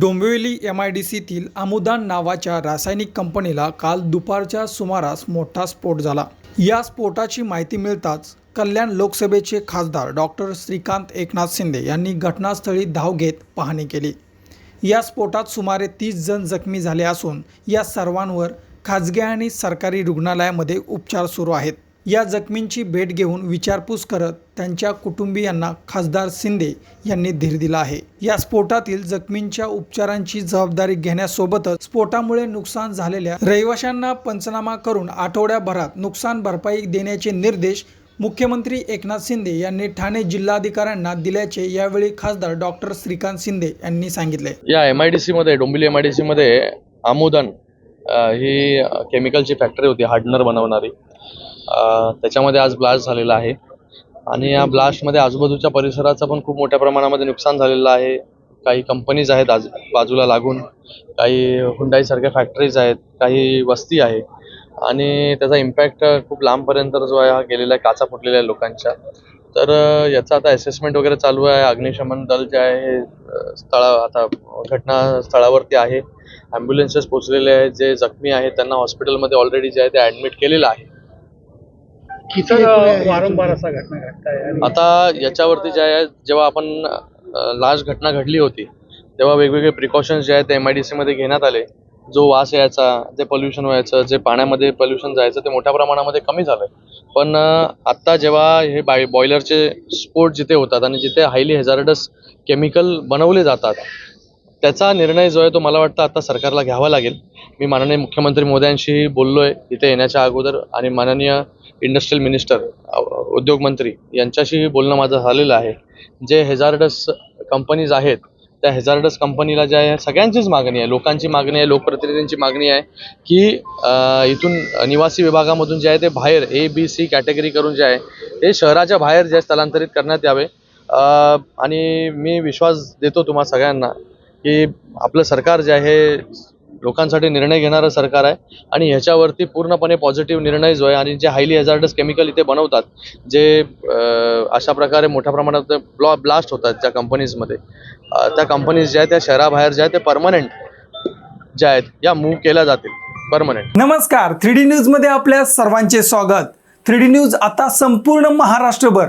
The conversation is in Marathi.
डोंबिवली एम आय डी सीतील आमुदान नावाच्या रासायनिक कंपनीला काल दुपारच्या सुमारास मोठा स्फोट झाला. या स्फोटाची माहिती मिळताच कल्याण लोकसभेचे खासदार डॉक्टर श्रीकांत एकनाथ शिंदे यांनी घटनास्थळी धाव घेत पाहणी केली. या स्फोटात सुमारे तीस जण जखमी झाले असून या सर्वांवर खाजगी आणि सरकारी रुग्णालयामध्ये उपचार सुरू आहेत. या जखमींची भेट घेऊन विचारपूस करत त्यांच्या कुटुंबियांना खासदार शिंदे यांनी धीर दिला आहे. या स्फोटातील जखमींच्या उपचारांची जबाबदारी घेण्यासोबतच स्फोटामुळे नुकसान झालेल्या रहिवाशांना पंचनामा करून आठवड्याभरात नुकसान भरपाई देण्याचे निर्देश मुख्यमंत्री एकनाथ शिंदे यांनी ठाणे जिल्हाधिकाऱ्यांना दिल्याचे यावेळी खासदार डॉक्टर श्रीकांत शिंदे यांनी सांगितले. या एम आय डी सी मध्ये डोंबिवली एम आय डी सीमध्ये आमोदन ही केमिकलची फॅक्टरी होती हार्डनर बनवणारी. त्याच्यामध्ये आज ब्लास्ट झालेला आहे. आणि या ब्लास्टमध्ये आजूबाजूच्या परिसराचं पण खूप मोठ्या प्रमाणामध्ये नुकसान झालेलं आहे. काही कंपनीज आहेत आज बाजूला लागून काही हुंडाईसारख्या फॅक्टरीज आहेत काही वस्ती आहे आणि त्याचा इम्पॅक्ट खूप लांबपर्यंत जो आहे हा गेलेला आहे काचा फुटलेल्या आहे लोकांच्या. तर याचा आता असेसमेंट वगैरे चालू आहे. अग्निशमन दल जे आहे हे स्थळा आता घटनास्थळावरती आहे. ॲम्ब्युलन्सेस पोचलेले आहेत. जे जखमी आहेत त्यांना हॉस्पिटलमध्ये ऑलरेडी जे आहे ते ॲडमिट केलेलं आहे. वारंवार असा घटना घडताय आणि आता याच्यावरती जे आहे जेव्हा आपण लास्ट घटना घडली होती तेव्हा वेगवेगळे प्रिकॉशन्स जे आहेत ते एम आय डी सीमध्ये घेण्यात आले. जो वास यायचा जे पोल्युशन व्हायचं जे पाण्यामध्ये पोल्युशन जायचं ते मोठ्या प्रमाणामध्ये कमी झालं पण आत्ता जेव्हा हे बाय बॉयलरचे स्फोट जिथे होतात आणि जिथे हायली हेझार्डस केमिकल बनवले जातात त्याचा निर्णय जो आहे तो मला वाटतं आता सरकारला घ्यावा लागेल. मी माननीय मुख्यमंत्री मोदयांशी बोललो आहे इथे येण्याच्या अगोदर आणि माननीय इंडस्ट्रियल मिनिस्टर उद्योगमंत्री यांच्याशीही यांच्याशी बोलणं माझं झालेलं आहे. जे हेझार्डस कंपनीज आहेत त्या हेझार्डस कंपनीला ज्या आहे सगळ्यांचीच मागणी आहे. लोकांची मागणी आहे लोकप्रतिनिधींची मागणी आहे की इथून निवासी विभागामधून जे आहे ते बाहेर ए बी सी कॅटेगरी करून जे आहे ते शहराच्या बाहेर जे स्थलांतरित करण्यात यावे. आणि मी विश्वास देतो तुम्हा सगळ्यांना की आपलं सरकार जे आहे लोकांसाठी निर्णय घेणारं सरकार आहे आणि ह्याच्यावरती पूर्णपणे पॉझिटिव्ह निर्णय जो आहे आणि जे हायली हॅझार्डस केमिकल इथे बनवतात जे अशा प्रकारे मोठ्या प्रमाणात ब्लॉ ब्लास्ट होतात त्या कंपनीजमध्ये त्या कंपनीज ज्या आहेत त्या शहराबाहेर ज्या आहेत ते परमनंट ज्या आहेत या मूव्ह केल्या जातील. परमनंट नमस्कार. थ्री डी न्यूजमध्ये आपल्या सर्वांचे स्वागत. थ्री डी न्यूज आता संपूर्ण महाराष्ट्रभर